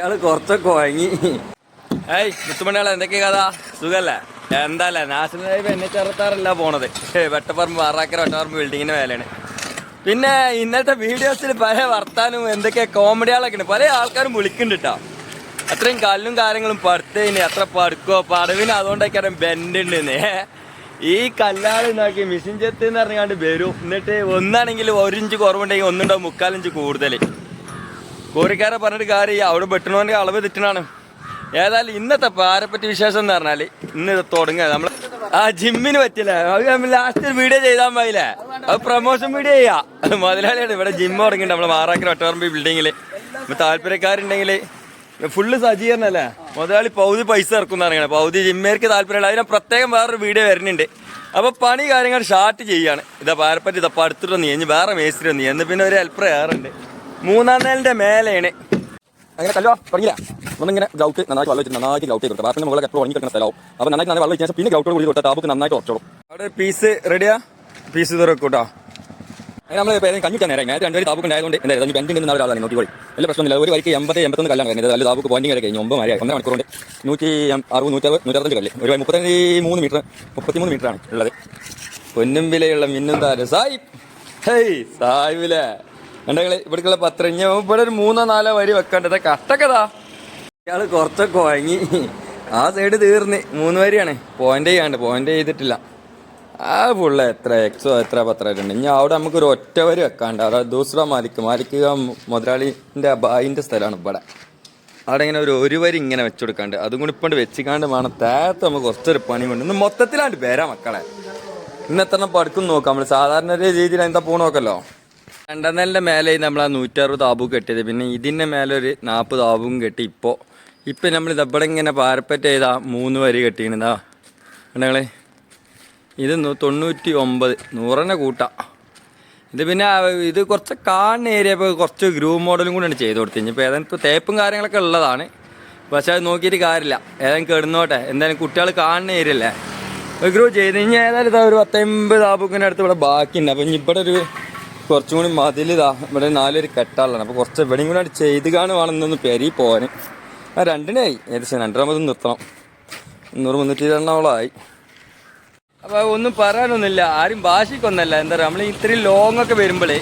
ഇയാൾ കുറച്ചൊക്കെ വാങ്ങി ഏയ് മുത്തുമണിയാളെ എന്തൊക്കെയാ കഥ? സുഖല്ലേ? എന്താല്ലേ? നാഷണൽ ഹൈവേ എന്നെ ചെറുത്താറല്ല പോണത്. വെട്ടപ്പറമ്പ് ആറാക്കര വെട്ടപ്പറമ്പ് ബിൽഡിങ്ങിന്റെ മേലെയാണ്. പിന്നെ ഇന്നത്തെ വീഡിയോസിൽ പല വർത്താനും എന്തൊക്കെ കോമഡികളൊക്കെ ഉണ്ട് പല ആൾക്കാരും വിളിക്കുന്നുണ്ട് കേട്ടോ അത്രയും കല്ലും കാര്യങ്ങളും പടുത്തതിന് അത്ര പടുക്കോ പടവിന് അതുകൊണ്ടൊക്കെ ബെൻഡ് ഉണ്ട് ഈ കല്ലാൾ നോക്കി മിഷൻ ചെത്ത് എന്ന് പറഞ്ഞാണ്ട് വരും. എന്നിട്ട് ഒന്നാണെങ്കിൽ ഒരു ഇഞ്ച് കുറവുണ്ടെങ്കിൽ ഒന്നുണ്ടാവും മുക്കാലിഞ്ച് കൂടുതൽ കോരിക്കാരെ പറഞ്ഞിട്ട് കാര്യം അവിടെ വെട്ടണോന്റെ അളവ് തെറ്റണാണ് ഏതായാലും ഇന്നത്തെ പാരപ്പറ്റി വിശേഷം എന്ന് പറഞ്ഞാൽ ഇന്ന് ഇത് തുടങ്ങുക. നമ്മൾ ആ ജിമ്മിന് പറ്റില്ല? ലാസ്റ്റ് വീഡിയോ ചെയ്താൽ മതിയില്ലേ? അത് പ്രൊമോഷൻ വീഡിയോ ചെയ്യാ. മുതലാളിയാണ്. ഇവിടെ ജിം തുടങ്ങിയിട്ട് നമ്മൾ മാറാക്കിന് ഒട്ടോറമ്പി ബിൽഡിങ്ങിൽ താല്പര്യക്കാരുണ്ടെങ്കിൽ ഫുള്ള് സജ്ജീകരണല്ലേ മുതലാളി പൗതി പൈസ ഇറക്കുന്ന പറഞ്ഞാൽ പൗതി ജിമ്മേർക്ക് താല്പര്യമില്ല. അതിനെ പ്രത്യേകം വേറൊരു വീഡിയോ വരുന്നുണ്ട്. അപ്പൊ പണി കാര്യങ്ങൾ ഷാർട്ട് ചെയ്യാണ്. ഇതാ പാരപ്പറ്റി ഇതപ്പം അടുത്തിട്ട് നീ ഇനി വേറെ മേസ്ത്രി ഒന്ന് എന്ന് പിന്നെ ഒരു ഹെൽപ്പർ മൂന്നാം നേലിന്റെ മേലെയാണ്. അങ്ങനെ കല്ലോ തുടങ്ങില്ല ഒന്നിങ്ങനെ ഗ്രൗട്ട് നന്നായിട്ട് വെള്ളം വെച്ചിട്ട് നന്നായിട്ട് ഗ്രൗട്ട് ചെയ്ത് ബാക്കി മുകളിൽ എപ്പോഴും ഉണങ്ങി കിടക്കുന്ന സ്ഥലമാവും. അപ്പോൾ നന്നായിട്ട് നല്ല വെള്ളം വെച്ചാൽ പിന്നെ ഗ്രൗട്ടോട് കൂടി കൊടുത്താൽ താബുക്ക് നന്നായിട്ട് ഉറച്ചോളും. അവിടെ പീസ് റെഡിയാ പീസ് ഇത് വെക്കൂട്ടോ അങ്ങനെ നമ്മൾ പേര് കഞ്ഞിട്ടാ നേരെ. നേരത്തെ രണ്ടുപേര് താബുക്ക് ഉണ്ടായതുകൊണ്ട് എന്തായാലും ബെൻഡിൽ നിന്ന് ഒരാളാണ് നോക്കിക്കോളി. വലിയ പ്രശ്നമില്ല ഒരു വരിക്ക് എൺപത് എൺപത്തൊന്ന് കല്ലാണ് കഴിഞ്ഞത് അല്ല താബുക്ക് പോയിന്റ് വരെ കഴിഞ്ഞു. ഒമ്പത് മഴ ഒന്നര മണിക്കൂർ കൊണ്ട് നൂറ്റി അറുപത് നൂറ്ററുപത് നൂറ്ററുപത് കല്ല്. ഒരു മുപ്പത്തി മൂന്ന് മീറ്റർ മുപ്പത്തിമൂന്ന് മീറ്ററാണ് ഉള്ളത്. പൊന്നും വിലയുള്ള മിന്നും താരം സായിബ് സായി സായിബിലെ ഉണ്ടെങ്കിൽ ഇവിടേക്കുള്ള പത്രം. ഇവിടെ ഒരു മൂന്നോ നാലോ വരി വെക്കേണ്ടത് കട്ടക്കതാ ഇയാൾ കുറച്ചൊക്കെ വാങ്ങി. ആ സൈഡ് തീർന്ന്. മൂന്ന് വരിയാണ്. പോയിന്റ് ചെയ്യാണ്ട്. പോയിന്റ് ചെയ്തിട്ടില്ല. ആ ഫുള്ള് എത്ര എക്സോ എത്ര പത്രമായിട്ടുണ്ട്. ഇനി അവിടെ നമുക്ക് ഒരു ഒറ്റ വരി വെക്കാണ്ട്. അതായത് ദൂസറ മാലിക്ക് മാലിക്ക് മുതലാളിന്റെ ബായിന്റെ സ്ഥലമാണ് ഇവിടെ. അവിടെ ഇങ്ങനെ ഒരു ഒരു വരി ഇങ്ങനെ വെച്ചു കൊടുക്കാണ്ട് അതും കൂടി ഇപ്പം വെച്ചിക്കാണ്ട് വേണം. തേത്ത് നമുക്ക് കുറച്ചൊരു പണി കൊണ്ട് ഇന്ന് മൊത്തത്തിലാണ്ട് പേരാ മക്കളെ. ഇന്ന് എത്ര പടുക്കും നോക്കാം. നമ്മൾ സാധാരണ രീതിയിൽ എന്താ പൂ നോക്കല്ലോ. രണ്ടാം നിലന്റെ മേലെ നമ്മൾ ആ നൂറ്ററുപത് ആബു കെട്ടിയത്. പിന്നെ ഇതിന്റെ മേലെ ഒരു നാൽപ്പത് ആബും കെട്ടി ഇപ്പോൾ ഇപ്പം നമ്മൾ ഇതവിടെ ഇങ്ങനെ പാരപ്പറ്റ് ചെയ്താ മൂന്ന് വരി കെട്ടിക്കണതാ കണ്ടങ്ങളെ ഇത് തൊണ്ണൂറ്റി ഒമ്പത് നൂറെണ്ണ കൂട്ടാം. ഇത് പിന്നെ ഇത് കുറച്ച് കാണുന്ന ഏരിയ ഇപ്പോൾ കുറച്ച് ഗ്രൂ മോഡലും കൂടെയാണ് ചെയ്ത് കൊടുത്തത്. ഇനിയിപ്പോൾ ഏതായാലും ഇപ്പോൾ തേപ്പും കാര്യങ്ങളൊക്കെ ഉള്ളതാണ്. പക്ഷേ അത് നോക്കിയിട്ട് കാര്യമില്ല. ഏതായാലും കെടുന്നോട്ടെ. എന്തായാലും കുട്ടികൾ കാണുന്ന ഏരിയ അല്ലേ? ഗ്രൂപ്പ് ചെയ്ത്. കഴിഞ്ഞാൽ ഏതായാലും ഇതാ ഒരു പത്തൊമ്പത് ആബുക്കിന്റെ അടുത്ത് ഇവിടെ ബാക്കിയുണ്ട്. അപ്പോൾ ഇനി ഇവിടെ ഒരു കുറച്ചും കൂടി മതിലിതാ ഇവിടെ നാലൊരു കെട്ടാളാണ്. അപ്പോൾ കുറച്ച് എവിടെയും കൂടെ അങ്ങട് ചെയ്ത് കാണുവാണെന്നൊന്ന് പെരി പോകാൻ ആ രണ്ടിനായി. ഏകദേശം രണ്ടരമത് നിർത്തണം. മുന്നൂറ് മുന്നൂറ്റി രണ്ടോളമായി അപ്പോൾ ഒന്നും പറയാനൊന്നുമില്ല. ആരും ഭാഷയ്ക്കൊന്നല്ല എന്താ പറയുക നമ്മൾ ഇത്രയും ലോങ് ഒക്കെ വരുമ്പോഴേ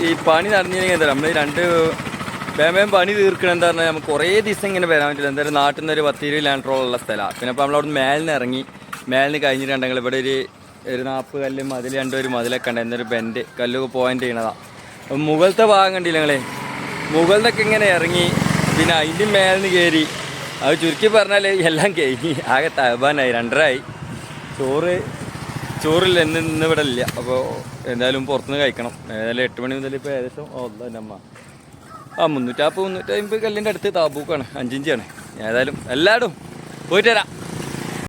ഈ- പണി നടന്നില്ലെങ്കിൽ എന്താ നമ്മൾ രണ്ട് വേമയം പണി തീർക്കണം എന്താ പറഞ്ഞാൽ നമുക്ക് കുറേ ദിവസം ഇങ്ങനെ വരാൻ പറ്റില്ല. എന്തായാലും നാട്ടിൽ നിന്ന് ഒരു പത്തിരി ലാൻഡ്രോളുള്ള സ്ഥലമാണ് പിന്നെ അപ്പോൾ നമ്മളവിടെ മേലിന് ഇറങ്ങി. മേലിന് കഴിഞ്ഞിട്ടുണ്ടെങ്കിൽ ഇവിടെ ഒരു ഒരു നാൽപ്പത് കല്ല് മതിൽ രണ്ടൊരു മതിലൊക്കെ ഉണ്ട്. എന്നൊരു ബെൻഡ് കല്ല് പോയിന്റ് ചെയ്യണതാ. അപ്പം മുകളിലത്തെ ഭാഗം കണ്ടില്ല ഞങ്ങളെ മുകളിലൊക്കെ ഇങ്ങനെ ഇറങ്ങി പിന്നെ അതിന്റെ മേലിന് കയറി അത് ചുരുക്കി പറഞ്ഞാൽ എല്ലാം കഴിഞ്ഞ് ആകെ തബാനായി രണ്ടരായി. ചോറ് ചോറില്ല ഇന്ന് ഇന്ന് ഇവിടെ ഇല്ല. അപ്പോൾ എന്തായാലും പുറത്തുനിന്ന് കഴിക്കണം. ഏതായാലും എട്ട് മണി മുതൽ ഇപ്പോൾ ഏകദേശം ഒന്നും അമ്മ. ആ മുന്നൂറ്റാപ്പ് മുന്നൂറ്റമ്പത് കല്ലിന്റെ അടുത്ത് താബൂക്കാണ് അഞ്ചിഞ്ചാണ് ഏതായാലും എല്ലായിടും പോയിട്ട് വരാം.